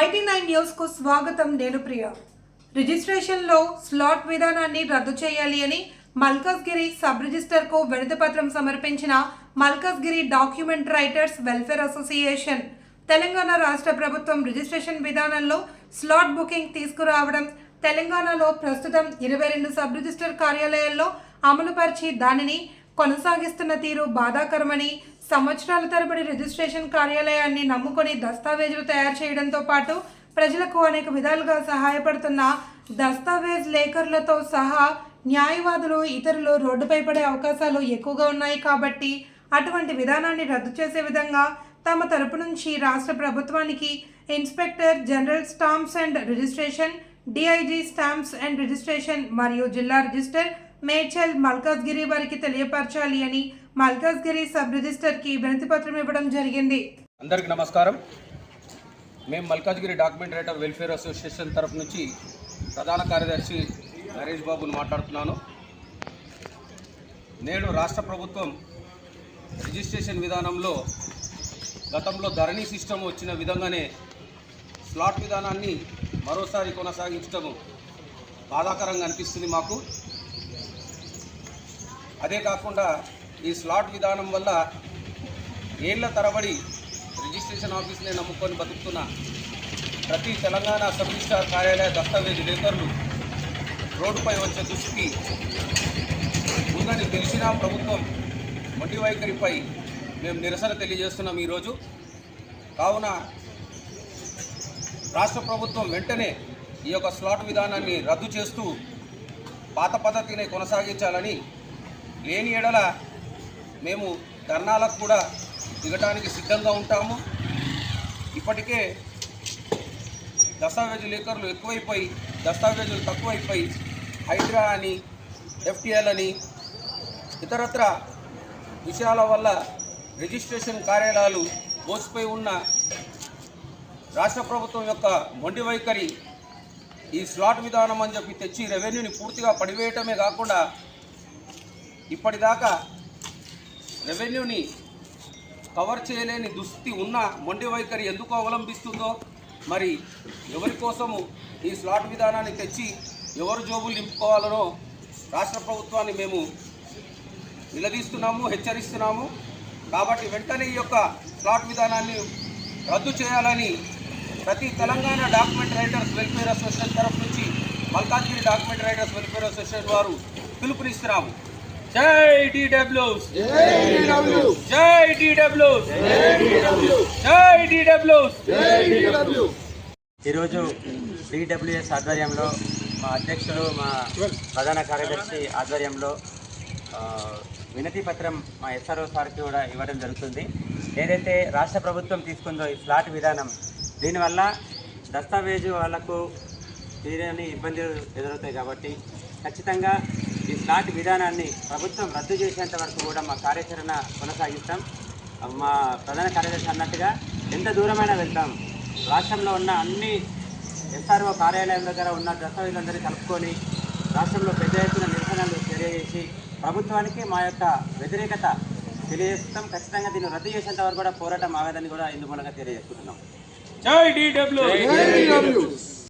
IT nine న్యూస్కు స్వాగతం నేను ప్రియ. రిజిస్ట్రేషన్లో స్లాట్ విధానాన్ని రద్దు చేయాలి అని మల్కజ్గిరి సబ్ రిజిస్టర్కు విడతపత్రం సమర్పించిన Malkajgiri document writers welfare association. Telangana రాష్ట్ర ప్రభుత్వం రిజిస్ట్రేషన్ విధానంలో స్లాట్ బుకింగ్ తీసుకురావడం తెలంగాణలో ప్రస్తుతం ఇరవై రెండు సబ్ రిజిస్టర్ కార్యాలయాల్లో అమలుపరిచి దానిని కొనసాగిస్తున్న తీరు బాధాకరమని సంవత్సరాల తరబడి రిజిస్ట్రేషన్ కార్యాలయాన్ని నమ్ముకొని దస్తావేజులు తయారు చేయడంతో పాటు ప్రజలకు అనేక విధాలుగా సహాయపడుతున్న దస్తావేజ్ లేఖరులతో సహా న్యాయవాదులు ఇతరులు రోడ్డుపై పడే అవకాశాలు ఎక్కువగా ఉన్నాయి కాబట్టి అటువంటి విధానాన్ని రద్దు చేసే విధంగా తమ తరపు నుంచి రాష్ట్ర ప్రభుత్వానికి inspector general stamps and registration DIG stamps and registration మరియు జిల్లా రిజిస్టర్ మేడ్చల్ మల్కాజ్గిరి వారికి తెలియపరచాలి అని మల్కాజ్గిరి సబ్ రిజిస్టర్కి వినతి పత్రం ఇవ్వడం జరిగింది. అందరికీ నమస్కారం. మేము Malkajgiri document writer welfare association తరఫు నుంచి ప్రధాన కార్యదర్శి నరేష్ బాబుని మాట్లాడుతున్నాను. నేడు రాష్ట్ర ప్రభుత్వం రిజిస్ట్రేషన్ విధానంలో గతంలో ధరణి సిస్టమ్ వచ్చిన విధంగానే స్లాట్ విధానాన్ని మరోసారి కొనసాగించడం బాధాకరంగా అనిపిస్తుంది మాకు. అదే కాకుండా ఈ స్లాట్ విధానం వల్ల ఏళ్ళ తరబడి రిజిస్ట్రేషన్ ఆఫీస్ని నమ్ముకొని బతుకుతున్న ప్రతి తెలంగాణ సబ్ రిజిస్టార్ కార్యాలయ దస్తావేజు లేఖర్లు రోడ్డుపై వచ్చే దృష్టికి ఉందని తెలిసిన ప్రభుత్వం మొండి వైఖరిపై మేము నిరసన తెలియజేస్తున్నాం ఈరోజు. కావున రాష్ట్ర ప్రభుత్వం వెంటనే ఈ యొక్క స్లాట్ విధానాన్ని రద్దు చేస్తూ పాత పద్ధతిని కొనసాగించాలని లేని ఎడల మేము ధర్నాలకు కూడా దిగటానికి సిద్ధంగా ఉంటాము. ఇప్పటికే దస్తావేజు లేఖర్లు ఎక్కువైపోయి దస్తావేజులు తక్కువైపోయి హైడ్రా అని ఎఫ్టీఎల్ అని ఇతరత్ర విషయాల వల్ల రిజిస్ట్రేషన్ కార్యాలయాలు మోసిపోయి ఉన్న రాష్ట్ర ప్రభుత్వం యొక్క మొండి వైఖరి ఈ స్లాట్ విధానం అని చెప్పి తెచ్చి రెవెన్యూని పూర్తిగా పడివేయటమే కాకుండా ఇప్పటిదాకా రెవెన్యూని కవర్ చేయలేని దుస్థితి ఉన్న మొండి వైఖరి ఎందుకు అవలంబిస్తుందో మరి ఎవరి కోసము ఈ స్లాట్ విధానాన్ని తెచ్చి ఎవరు జోబులు నింపుకోవాలనో రాష్ట్ర ప్రభుత్వాన్ని మేము నిలదీస్తున్నాము హెచ్చరిస్తున్నాము. కాబట్టి వెంటనే ఈ యొక్క స్లాట్ విధానాన్ని రద్దు చేయాలని ప్రతి Telangana document writers welfare association తరఫు నుంచి Malkajgiri document writers welfare association వారు పిలుపునిస్తున్నాము. జై డిడబ్ల్యూస్ జై డిడబ్ల్యూస్ జై ఈరోజు డిడబ్ల్యూఎస్ ఆధ్వర్యంలో మా అధ్యక్షులు మా ప్రధాన కార్యదర్శి ఆధ్వర్యంలో వినతి పత్రం మా ఎస్ఆర్ఓ సార్కి కూడా ఇవ్వడం జరుగుతుంది. ఏదైతే రాష్ట్ర ప్రభుత్వం తీసుకుందో ఈ ఫ్లాట్ విధానం దీనివల్ల దస్తావేజు వాళ్ళకు తీరని ఇబ్బందులు ఎదురవుతాయి కాబట్టి ఖచ్చితంగా ఈ స్లాట్ విధానాన్ని ప్రభుత్వం రద్దు చేసేంత వరకు కూడా మా కార్యాచరణ కొనసాగిస్తాం. మా ప్రధాన కార్యదర్శి అన్నట్టుగా ఎంత దూరమైనా వెళ్తాం. రాష్ట్రంలో ఉన్న అన్ని ఎస్ఆర్ఓ కార్యాలయం దగ్గర ఉన్న దస్తావేజులందరినీ కలుపుకొని రాష్ట్రంలో పెద్ద ఎత్తున నిరసనలు తెలియజేసి ప్రభుత్వానికి మా యొక్క వ్యతిరేకత తెలియజేస్తాం. ఖచ్చితంగా దీన్ని రద్దు చేసేంత వరకు కూడా పోరాటం ఆగదని కూడా ఇందు మూలంగా తెలియజేస్తున్నాం జై